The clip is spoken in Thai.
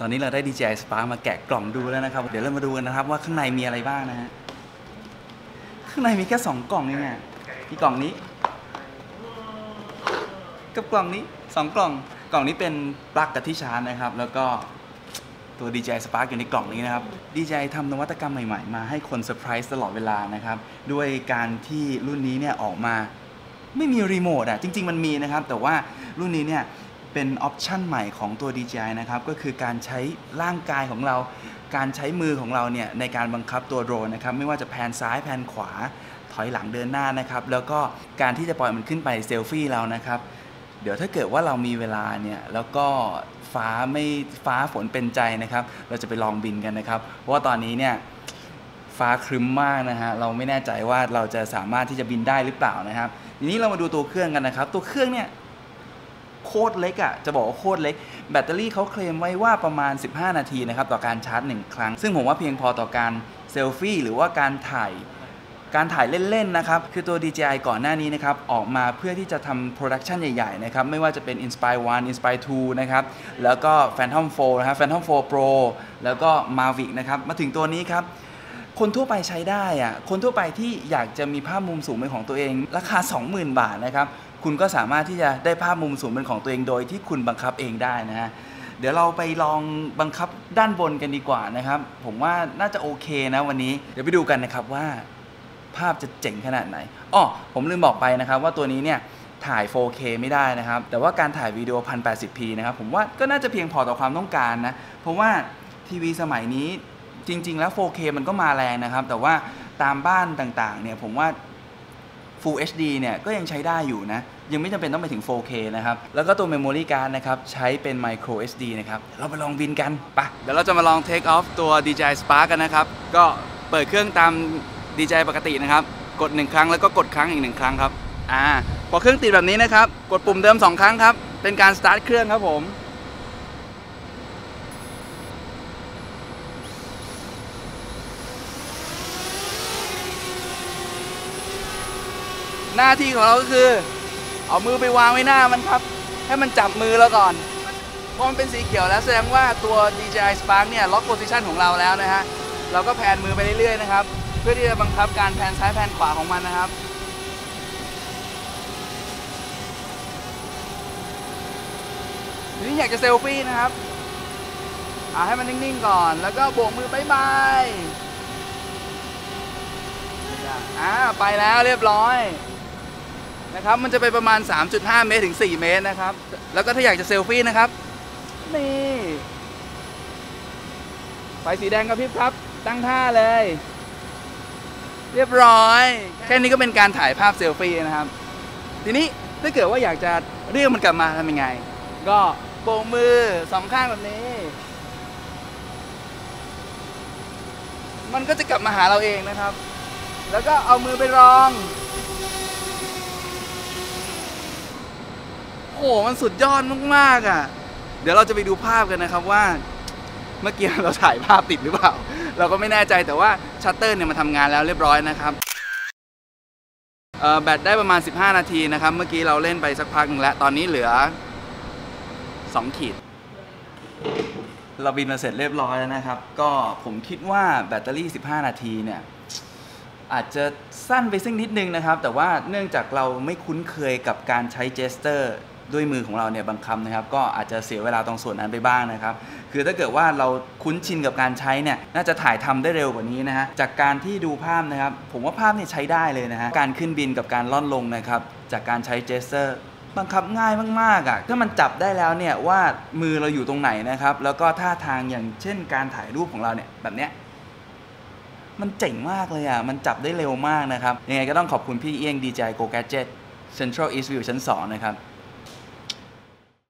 ตอนนี้เราได้ DJI Spark มาแกะกล่องดูแล้วนะครับ เดี๋ยวเรามาดูกันนะครับว่าข้างในมีอะไรบ้างนะฮะ ข้างในมีแค่ 2 กล่องเองอะมีกล่องนี้ กับกล่องนี้ 2 กล่อง กล่องนี้เป็นปลั๊กกับที่ชาร์จนะครับ แล้วก็ตัว DJI Spark อยู่ในกล่องนี้นะครับ DJI ทำนวัตกรรมใหม่ๆ มาให้คนเซอร์ไพรส์ตลอดเวลานะครับ ด้วยการที่รุ่นนี้เนี่ยออกมาไม่มีรีโมทอะ จริง ๆ มันมีนะครับ แต่ว่ารุ่นนี้เนี่ย เป็นออปชันใหม่ของตัว DJI นะครับ ก็คือการใช้ร่างกายของเรา การใช้มือของเราเนี่ยในการบังคับตัวโดรนนะครับ ไม่ว่าจะแผนซ้ายแผนขวา ถอยหลังเดินหน้านะครับ แล้วก็การที่จะปล่อยมันขึ้นไปเซลฟี่เรานะครับ เดี๋ยวถ้าเกิดว่าเรามีเวลาเนี่ยแล้วก็ฟ้าไม่ฟ้าฝนเป็นใจนะครับ เราจะไปลองบินกันนะครับ เพราะว่าตอนนี้เนี่ยฟ้าครึ้มมากนะฮะ เราไม่แน่ใจว่าเราจะสามารถที่จะบินได้หรือเปล่านะครับ ทีนี้เรามาดูตัวเครื่องกันนะครับ ตัวเครื่องเนี่ย โคตรเล็กอะ่ะ จะบอกว่าโคตรเล็ก แบตเตอรี่เขาเคลมไว้ว่าประมาณ 15 นาทีนะครับ ต่อการชาร์จ 1 ครั้ง ซึ่งผมว่าเพียงพอต่อการเซลฟี่หรือว่าการถ่ายการถ่ายเล่น ๆ นะครับ คือตัว DJI ก่อนหน้านี้นะครับ ออกมาเพื่อที่จะทำโปรดักชันใหญ่ ๆ นะครับ ไม่ว่าจะเป็น Inspire 1 Inspire 2 นะครับ แล้วก็ Phantom 4 นะครับ Phantom 4 Pro แล้วก็ Mavic นะครับ มาถึงตัวนี้ครับ คนทั่วไปใช้ได้อะคนทั่วไปที่อยากจะมีภาพมุมสูงเป็นของตัวเอง ราคา 20,000 บาทนะครับ คุณก็สามารถที่จะได้ภาพมุมสูงเป็นของตัวเองโดยที่คุณบังคับเองได้นะฮะเดี๋ยวเราไปลองบังคับด้านบนกันดีกว่านะครับ ผมว่าน่าจะโอเคนะวันนี้ เดี๋ยวไปดูกันนะครับว่า ภาพจะเจ๋งขนาดไหนอ้อผมลืมบอกไปนะครับว่าตัวนี้เนี่ยถ่าย 4K ไม่ได้นะครับ แต่ว่าการถ่ายวิดีโอ 1080p นะครับ ผมว่าก็น่าจะเพียงพอต่อความต้องการนะ เพราะว่าทีวีสมัยนี้จริง ๆ แล้ว 4K มันก็มาแรงนะครับ แต่ว่าตามบ้านต่างๆ เนี่ยผมว่า Full HD เนี่ยก็ยังใช้ได้อยู่นะ ยังไม่จำเป็นต้องไปถึง 4K นะครับ แล้วก็ตัว Memory Card นะครับ ใช้เป็น Micro SD นะครับเราไปลองบินกันปะเดี๋ยวเราจะมาลอง Take off ตัว DJI Spark กันนะครับ ก็เปิดเครื่องตาม DJI ปกตินะครับ กด 1 ครั้งแล้วก็กดครั้งอีก 1 ครั้งครับอ่าพอเครื่องติดแบบนี้นะครับ กดปุ่มเดิม 2 ครั้งครับ เป็นการ start เครื่องครับผม หน้าที่ของเราก็คือ เอามือไปวางไว้หน้ามันครับ ให้มันจับมือเราก่อนพอมันเป็นสีเขียวแล้วแสดงว่าตัว DJI Spark เนี่ยล็อกโพซิชันของเราแล้วนะฮะเราก็แพนมือไปเรื่อยๆนะครับ เพื่อที่จะบังคับการแพนซ้ายแพนขวาของมันนะครับทีนี้อยากจะเซลฟี่นะครับเอาให้มันนิ่งๆก่อน แล้วก็โบกมือบายบายอ่าไปแล้วเรียบร้อย นะครับ มันจะไปประมาณ 3.5 เมตรถึง 4 เมตรนะครับ แล้วก็ถ้าอยากจะเซลฟี่นะครับ นี่ไฟสีแดงกระพริบครับ ตั้งท่าเลย เรียบร้อย แค่นี้ก็เป็นการถ่ายภาพเซลฟี่นะครับ ทีนี้ถ้าเกิดว่าอยากจะเรียกมันกลับมาทำยังไง ก็โบกมือสองข้างแบบนี้ มันก็จะกลับมาหาเราเองนะครับ แล้วก็เอามือไปรอง โอ้โหมันสุดยอดมากๆอะ เดี๋ยวเราจะไปดูภาพกันนะครับว่า เมื่อกี้เราถ่ายภาพติดหรือเปล่า เราก็ไม่แน่ใจแต่ว่าชัตเตอร์เนี่ยมันทำงานแล้วเรียบร้อยนะครับแบตได้ประมาณ 15 นาทีนะครับ เมื่อกี้เราเล่นไปสักพักหนึ่งแล้ว ตอนนี้เหลือ 2 ขีด เราบินมาเสร็จเรียบร้อยแล้วนะครับ ก็ผมคิดว่าแบตเตอรี่ 15 นาทีเนี่ยอาจจะสั้นไปสักนิดนึงนะครับ แต่ว่าเนื่องจากเราไม่คุ้นเคยกับการใช้เจสเตอร์ ด้วยมือของเราเนี่ยบังคับนะครับ ก็อาจจะเสียเวลาตรงส่วนนั้นไปบ้างนะครับ คือถ้าเกิดว่าเราคุ้นชินกับการใช้เนี่ยน่าจะถ่ายทำได้เร็วกว่านี้นะฮะจากการที่ดูภาพนะครับ ผมว่าภาพเนี่ยใช้ได้เลยนะฮะการขึ้นบินกับการล่อนลงนะครับ จากการใช้เจสเตอร์บังคับง่ายมากๆอะถ้ามันจับได้แล้วเนี่ยว่ามือเราอยู่ตรงไหนนะครับ แล้วก็ท่าทางอย่างเช่น การถ่ายรูปของเราเนี่ยแบบเนี้ยมันเจ๋งมากเลยอะมันจับได้เร็วมากนะครับยังไงก็ต้องขอบคุณพี่เอี้ยง DJI Go Gadget Central East View ชั้น 2 นะครับ